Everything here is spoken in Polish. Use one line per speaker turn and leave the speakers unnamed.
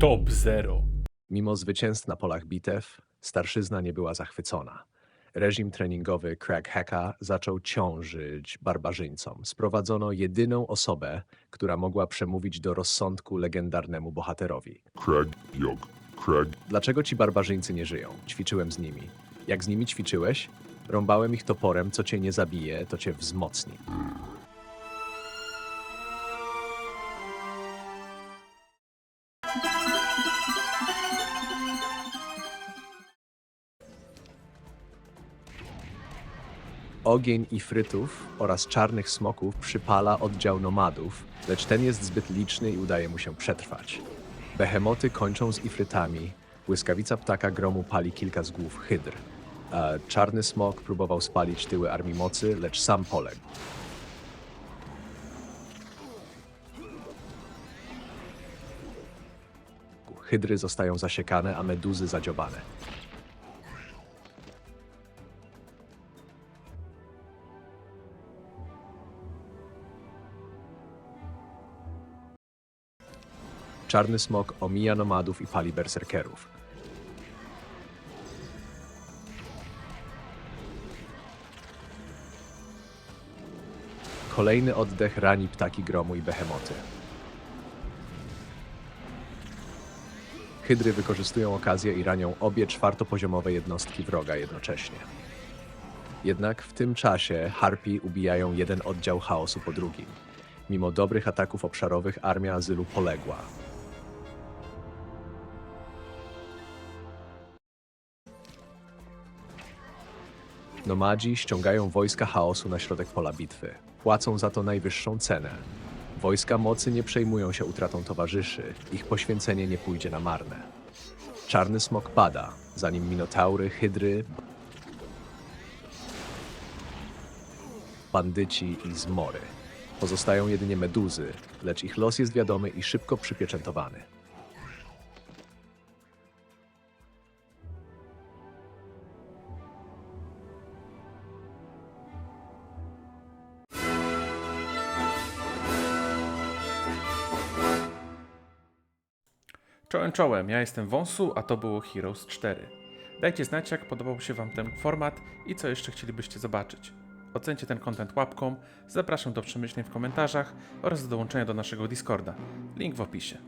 Top Zero.
Mimo zwycięstw na polach bitew, starszyzna nie była zachwycona. Reżim treningowy Craig Hacka zaczął ciążyć barbarzyńcom. Sprowadzono jedyną osobę, która mogła przemówić do rozsądku legendarnemu bohaterowi.
Craig Jog. Craig
Dlaczego ci barbarzyńcy nie żyją? Ćwiczyłem z nimi. Jak z nimi ćwiczyłeś? Rąbałem ich toporem, co cię nie zabije, to cię wzmocni. Ogień ifrytów oraz czarnych smoków przypala oddział nomadów, lecz ten jest zbyt liczny i udaje mu się przetrwać. Behemoty kończą z ifrytami, błyskawica ptaka gromu pali kilka z głów hydr. A czarny smok próbował spalić tyły armii mocy, lecz sam poległ. Hydry zostają zasiekane, a meduzy zadziobane. Czarny smok omija nomadów i pali berserkerów. Kolejny oddech rani ptaki gromu i behemoty. Hydry wykorzystują okazję i ranią obie czwartopoziomowe jednostki wroga jednocześnie. Jednak w tym czasie harpi ubijają jeden oddział chaosu po drugim. Mimo dobrych ataków obszarowych armia azylu poległa. Nomadzi ściągają wojska chaosu na środek pola bitwy. Płacą za to najwyższą cenę. Wojska mocy nie przejmują się utratą towarzyszy, ich poświęcenie nie pójdzie na marne. Czarny smok pada, zanim minotaury, hydry, bandyci i zmory. Pozostają jedynie meduzy, lecz ich los jest wiadomy i szybko przypieczętowany.
Czołem, czołem, ja jestem Wąsu, a to było Heroes 4. Dajcie znać, jak podobał się Wam ten format i co jeszcze chcielibyście zobaczyć. Ocencie ten content łapką, zapraszam do przemyśleń w komentarzach oraz do dołączenia do naszego Discorda. Link w opisie.